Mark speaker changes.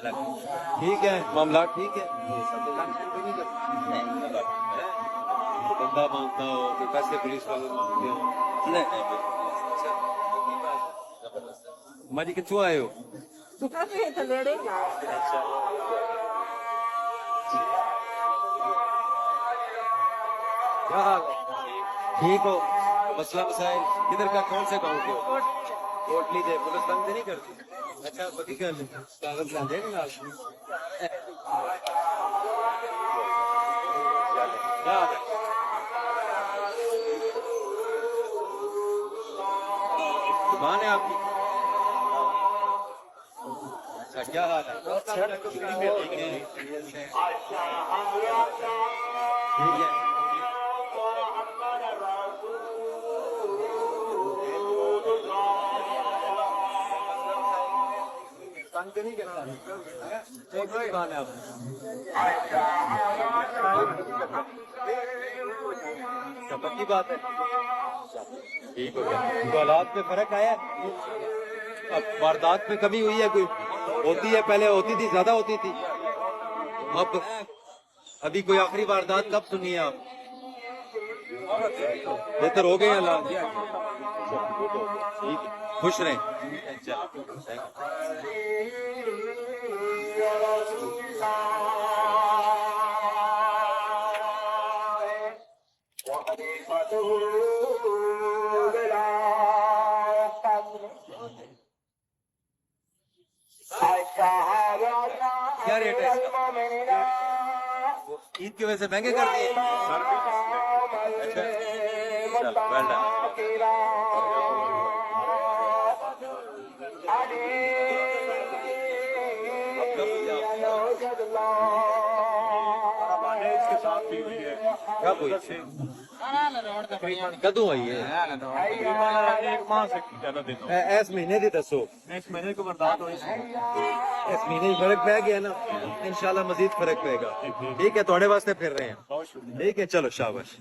Speaker 1: ٹھیک ہے معاملات ٹھیک ہے۔ بندہ مانگتا ہو کہ پیسے پولیس والے مانگتے ہو۔ ماجی کتوں آئے ہو؟ کیا حال ٹھیک ہو۔ مسئلہ مسائل۔ کدھر کا، کون سے گاؤں کے ہو؟ کوٹلی دے، پولیس تنگ نہیں کرتی؟ اچھا بڑی گل ہے کاغذ لا دے نال کیا حال ہے دکان ہے تنگ نہیں کرتا ایک ہی دکان ہے آپ اچھا، کی بات ہے۔ ٹھیک ہو گیا۔ حالات میں فرق آیا اب واردات میں کمی ہوئی ہے، کوئی ہوتی ہے، پہلے ہوتی تھی، زیادہ ہوتی تھی۔ اب ابھی کوئی آخری واردات کب سنی ہے آپ؟ بہتر ہو گئے ہیں حالات۔ ٹھیک خوش رہیں۔ کیا ریٹ ہے؟ عید کی وجہ سے مہنگے کر دیے۔ اچھا، کدو آئی ہے؟ اس مہینے دی دسو
Speaker 2: نیکسٹ مہینے کو برداشت ہوئی
Speaker 1: اس مہینے فرق پہ گیا نا انشاءاللہ مزید فرق پے گا ٹھیک ہے تھوڑے واسطے پھر رہے ہیں ٹھیک ہے چلو شاباش